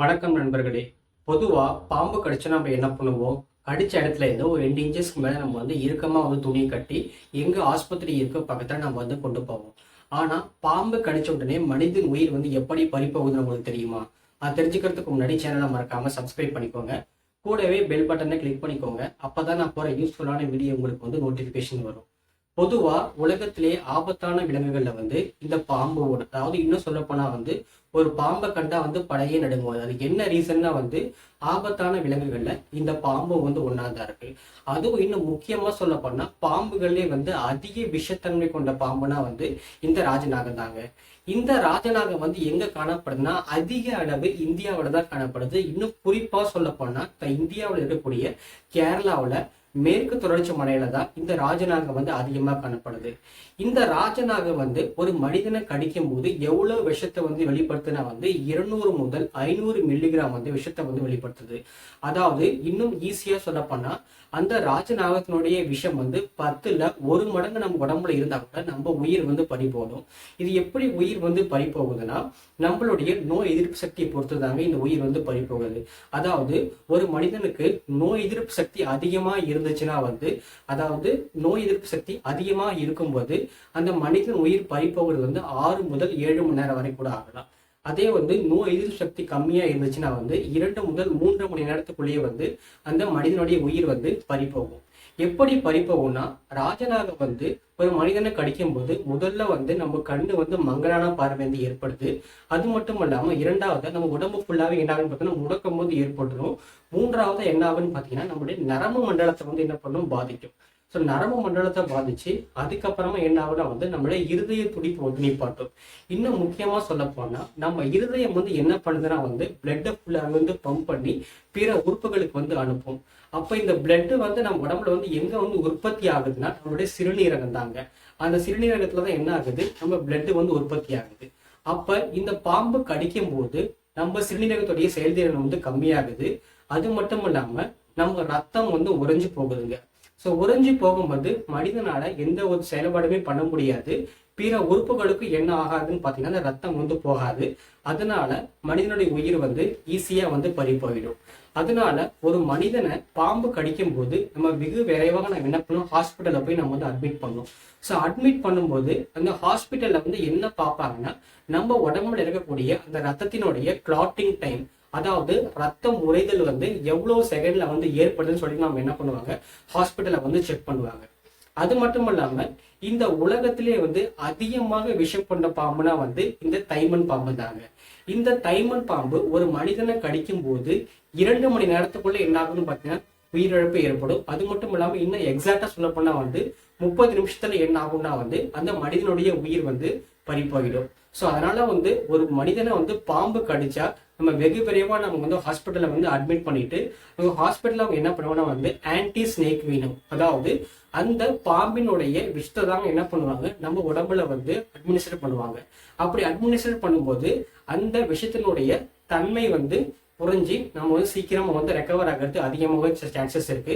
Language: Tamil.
வணக்கம் நண்பர்களே. பொதுவாக பாம்பு கடிச்சா நம்ம என்ன பண்ணுவோம்? கடிச்ச இடத்துல இருந்து ஒரு ரெண்டு இன்ச்சஸ்க்கு மேலே நம்ம வந்து இறுக்கமாக வந்து துணியை கட்டி எங்கே ஆஸ்பத்திரி இருக்க பக்கத்தில் நம்ம வந்து கொண்டு போவோம். ஆனால் பாம்பு கடிச்ச உடனே மனிதன் உயிர் வந்து எப்படி பறிப்போகுதுன்னு உங்களுக்கு தெரியுமா? அது தெரிஞ்சுக்கிறதுக்கு முன்னாடி சேனலை மறக்காமல் சப்ஸ்கிரைப் பண்ணிக்கோங்க. கூடவே பெல் பட்டனை கிளிக் பண்ணிக்கோங்க. அப்பதான் நான் போகிற யூஸ்ஃபுல்லான வீடியோ உங்களுக்கு வந்து நோட்டிஃபிகேஷன் வரும். பொதுவா உலகத்திலே ஆபத்தான விலங்குகள்ல வந்து இந்த பாம்பு ஒண்ணு. அதாவது இன்னும் சொல்ல போனா வந்து ஒரு பாம்பை கண்டா வந்து படையே நடுங்குவது அதுக்கு என்ன ரீசன்னா வந்து ஆபத்தான விலங்குகள்ல இந்த பாம்பு வந்து ஒன்னாதான் இருக்கு. அதுவும் இன்னும் முக்கியமா சொல்ல போனா பாம்புகளே வந்து அதிக விஷத்தன்மை கொண்ட பாம்புனா வந்து இந்த ராஜநாகம் தாங்க. இந்த ராஜநாகம் வந்து எங்க காணப்படுதுன்னா அதிக அளவு இந்தியாவில தான் காணப்படுது. இன்னும் குறிப்பா சொல்ல போனா இந்தியாவில் இருக்கக்கூடிய கேரளாவில் மேற்கு தொடர்ச்சி மலையில தான் இந்த ராஜநாகம் வந்து அதிகமா காணப்படுது. இந்த ராஜநாகம் வந்து ஒரு மனிதனை கடிக்கும் போது எவ்வளவு விஷத்தை வந்து வெளிப்படுத்துனா வந்து இருநூறு முதல் ஐநூறு மில்லிகிராம் வந்து விஷத்தை வந்து வெளிப்படுத்துது. அதாவது இன்னும் ஈஸியா சொல்லப்போனா அந்த ராஜநாகத்தினுடைய விஷம் வந்து பத்துல ஒரு மடங்கு நம்ம உடம்புல இருந்தா கூட நம்ம உயிர் வந்து பறி போடும் இது எப்படி உயிர் வந்து பறி போகுதுன்னா நம்மளுடைய நோய் எதிர்ப்பு சக்தியை பொறுத்து தாங்க இந்த உயிர் வந்து பறி போகுது. அதாவது ஒரு மனிதனுக்கு நோய் எதிர்ப்பு சக்தி அதிகமா இருந்துச்சுன்னா வந்து அதாவது நோய் எதிர்ப்பு சக்தி அதிகமா இருக்கும்போது அந்த மனிதன் உயிர் பறிப்பவர் வந்து ஆறு முதல் ஏழு மணி நேரம் வரை கூட ஆகலாம். அதே வந்து நோய் எதிர்ப்பு சக்தி கம்மியா இருந்துச்சுன்னா வந்து இரண்டு முதல் மூன்று மணி நேரத்துக்குள்ளேயே வந்து அந்த மனிதனுடைய உயிர் வந்து பறிப்போகும். எப்படி பறிப்போம்னா ராஜநாகம் வந்து ஒரு மனிதனை கடிக்கும் போது முதல்ல வந்து நம்ம கண்ணு வந்து மங்கலான பார்வை வந்து ஏற்படுது. அது மட்டும் இல்லாம இரண்டாவது நம்ம உடம்பு ஃபுல்லாவே என்ன ஆகும்னு பார்த்தீங்கன்னா முடக்கும் போது ஏற்பட்டுரும். மூன்றாவது என்ன ஆகுன்னு பார்த்தீங்கன்னா நம்மளுடைய நரம்பு மண்டலத்தை வந்து என்ன பண்ணும்? பாதிக்கும். ஸோ நரம்பு மண்டலத்தை பாதிச்சு அதுக்கப்புறமா என்ன ஆகுனா வந்து நம்மளுடைய இருதய துடிப்பு வந்து நிப்பாட்டும். இன்னும் முக்கியமாக சொல்ல போனால் நம்ம இருதயம் வந்து என்ன பண்ணுதுன்னா வந்து பிளட்டை ஃபுல்லாக வந்து பம்ப் பண்ணி பிற உறுப்புகளுக்கு வந்து அனுப்பும். அப்போ இந்த பிளட்டு வந்து நம்ம உடம்புல வந்து எங்கே வந்து உற்பத்தி ஆகுதுன்னா நம்மளுடைய சிறுநீரகம் தாங்க அந்த சிறுநீரகத்துல தான் என்ன ஆகுது? நம்ம பிளட்டு வந்து உற்பத்தி ஆகுது. அப்போ இந்த பாம்பு கடிக்கும் போது நம்ம சிறுநீரகத்துடைய செயல்திறன் வந்து கம்மியாகுது. அது மட்டும் இல்லாமல் நம்ம ரத்தம் வந்து உறைஞ்சு போகுதுங்க. ஸோ உறைஞ்சி போகும்போது மனிதனால எந்த ஒரு செயல்பாடுமே பண்ண முடியாது. பிற உறுப்புகளுக்கு என்ன ஆகாதுன்னு பார்த்தீங்கன்னா அந்த ரத்தம் வந்து போகாது. அதனால மனிதனுடைய உயிர் வந்து ஈஸியாக வந்து பறி போயிடும். அதனால ஒரு மனிதனை பாம்பு கடிக்கும் போது நம்ம வெகு விரைவாக நம்ம என்ன பண்ணணும்? ஹாஸ்பிட்டலில் போய் நம்ம வந்து அட்மிட் பண்ணணும். ஸோ அட்மிட் பண்ணும்போது அந்த ஹாஸ்பிட்டலில் வந்து என்ன பார்ப்பாங்கன்னா நம்ம உடம்புல இருக்கக்கூடிய அந்த ரத்தத்தினுடைய கிளாட்டிங் டைம் அதாவது ரத்தம் உறைதல் வந்து எவ்வளோ செகண்ட்ல வந்து ஏற்படுதுன்னு சொல்லி நம்ம என்ன பண்ணுவாங்க? ஹாஸ்பிட்டலில் வந்து செக் பண்ணுவாங்க. அது மட்டும் இல்லாமல் இந்த உலகத்திலே வந்து அதிகமாக விஷம் கொண்ட பாம்புனா வந்து இந்த தைமன் பாம்பு தாங்க. இந்த தைமன் பாம்பு ஒரு மனிதனை கடிக்கும் போது இரண்டு மணி நேரத்துக்குள்ள என்ன ஆகுதுன்னு பார்த்தீங்கன்னா உயிரிழப்பு ஏற்படும். அது மட்டும் இல்லாமல் இன்னும் எக்ஸாக்டா சொல்ல போனா வந்து முப்பது நிமிஷத்துல என்ன ஆகும்னா வந்து அந்த மனிதனுடைய உயிர் வந்து பறிப்போயிடும். ஸோ அதனால வந்து ஒரு மனிதனை வந்து பாம்பு கடிச்சா நம்ம வெகு விரைவாக நம்ம வந்து ஹாஸ்பிட்டலில் வந்து அட்மிட் பண்ணிட்டு நம்ம ஹாஸ்பிட்டலில் அவங்க என்ன பண்ணுவாங்கன்னா வந்து ஆன்டி ஸ்னேக் வீனம் அதாவது அந்த பாம்பினுடைய விஷத்தை தாங்க என்ன பண்ணுவாங்க? நம்ம உடம்புல வந்து அட்மினிஸ்டர் பண்ணுவாங்க. அப்படி அட்மினிஸ்டர் பண்ணும்போது அந்த விஷத்தினுடைய தன்மை வந்து குறைஞ்சி நம்ம வந்து சீக்கிரமாக வந்து ரெக்கவர் ஆகிறது அதிகமாக சான்சஸ் இருக்கு.